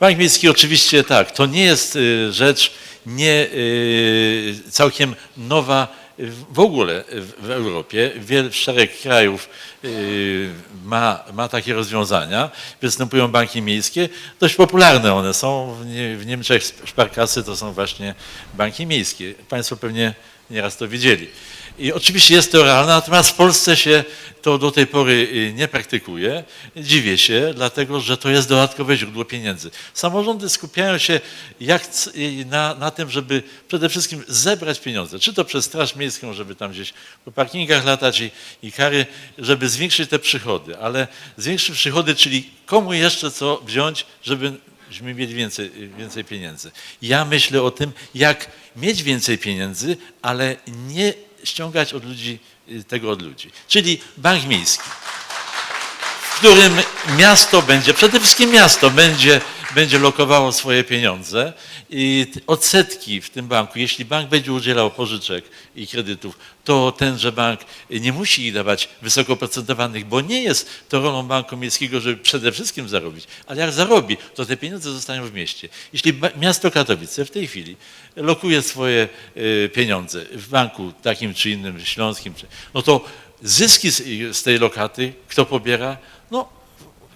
Bank Miejski oczywiście tak, to nie jest y, rzecz nie y, całkiem nowa w ogóle w Europie. Wiele, szereg krajów y, ma, ma takie rozwiązania. Występują banki miejskie. Dość popularne one są. W, Nie, w Niemczech szparkasy to są właśnie banki miejskie. Państwo pewnie nieraz to widzieli. I oczywiście jest to realne, natomiast w Polsce się to do tej pory y, nie praktykuje. Dziwię się, dlatego że to jest dodatkowe źródło pieniędzy. Samorządy skupiają się jak, y, na, na tym, żeby przede wszystkim zebrać pieniądze, czy to przez Straż Miejską, żeby tam gdzieś po parkingach latać i, i kary, żeby zwiększyć te przychody, ale zwiększyć przychody, czyli komu jeszcze co wziąć, żeby żebyśmy mieli więcej, więcej pieniędzy. Ja myślę o tym, jak mieć więcej pieniędzy, ale nie ściągać od ludzi y, tego od ludzi. Czyli bank miejski, w którym miasto będzie, przede wszystkim miasto będzie, będzie lokowało swoje pieniądze i odsetki w tym banku, jeśli bank będzie udzielał pożyczek i kredytów, to tenże bank nie musi ich dawać wysoko oprocentowanych, bo nie jest to rolą Banku Miejskiego, żeby przede wszystkim zarobić, ale jak zarobi, to te pieniądze zostają w mieście. Jeśli miasto Katowice w tej chwili lokuje swoje y, pieniądze w banku takim czy innym, śląskim, no to zyski z tej lokaty kto pobiera? No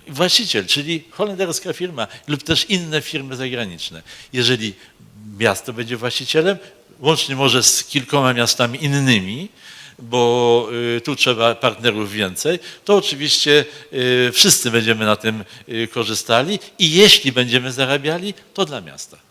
właściciel, czyli holenderska firma lub też inne firmy zagraniczne. Jeżeli miasto będzie właścicielem, łącznie może z kilkoma miastami innymi, bo y, tu trzeba partnerów więcej, to oczywiście y, wszyscy będziemy na tym y, korzystali i jeśli będziemy zarabiali, to dla miasta.